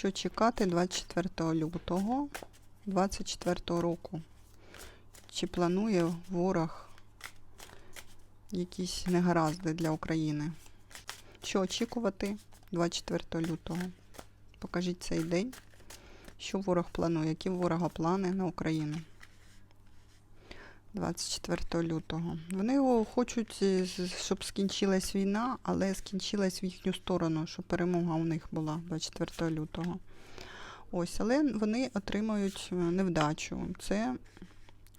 Що чекати 24 лютого 24 року? Чи планує ворог якісь негаразди для України? Що очікувати 24 лютого? Покажіть цей день. Що ворог планує? Які ворога плани на Україну? 24 лютого. Вони хочуть, е, щоб скінчилась війна, але скінчилась в їхню сторону, щоб перемога у них була 24 лютого. Ось, але вони отримають е, невдачу. Це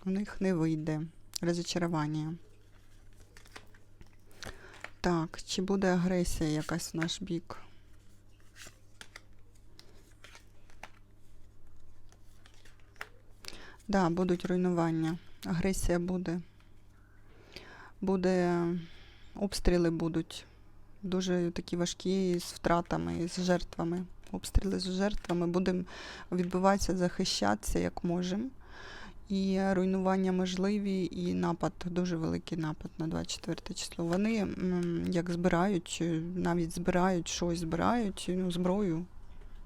у них не вийде. Розочарування. Так, чи буде агресія якась в наш бік? Да, будуть руйнування. Агресія буде. Буде обстріли будуть. Дуже такі важкі з втратами, з жертвами. Обстріли з жертвами. Будемо відбиватися, захищатися як можемо. І руйнування можливі, і напад, дуже великий напад на 24 число. Вони як збирають, навіть збирають щось, збирають, ну, зброю,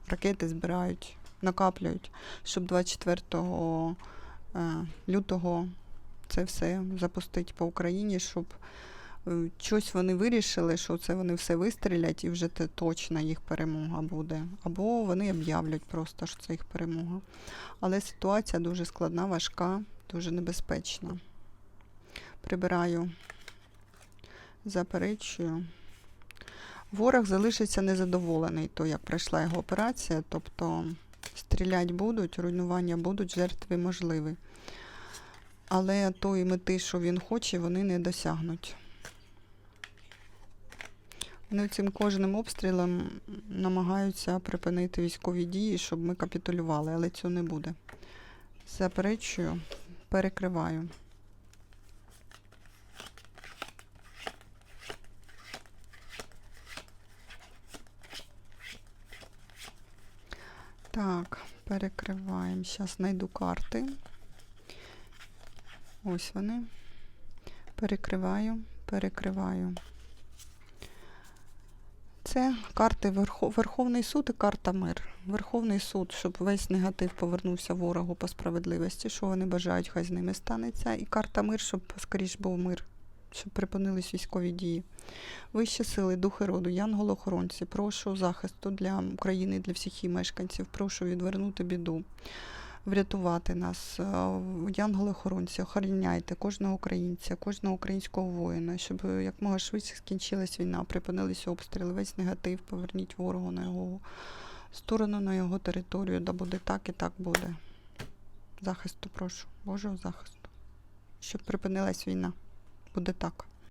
ракети збирають, накаплюють, щоб 24 е, лютого це все запустити по Україні, щоб е, щось вони вирішили, що це вони все вистрілять і вже це точно їх перемога буде. Або вони об'являть просто, що це їх перемога. Але ситуація дуже складна, важка, дуже небезпечна. Прибираю, заперечую. Ворог залишиться незадоволений, то як пройшла його операція, тобто стрілять будуть, руйнування будуть, жертви можливі. Але тої мети, що він хоче, вони не досягнуть. Вони цим кожним обстрілом намагаються припинити військові дії, щоб ми капітулювали, але цього не буде. Заперечую, перекриваю. Так, перекриваємо. Зараз знайду карти. Ось вони. Перекриваю, перекриваю. Це карти Верхов... Верховний суд і карта мир. Верховний суд, щоб весь негатив повернувся ворогу по справедливості, що вони бажають, хай з ними станеться. І карта мир, щоб скоріш був мир, щоб припинились військові дії. Вищі сили, духи роду, янголи-охоронці, прошу захисту для України, для всіх її мешканців, прошу відвернути біду, врятувати нас. Е, Янголи-охоронці, охороняйте кожного українця, кожного українського воїна, щоб якмога швидше скінчилась війна, припинилися обстріли, весь негатив, поверніть ворогу на його сторону, на його територію, да буде так і так буде. Захисту прошу, Божого захисту. Щоб припинилась війна. Буде так.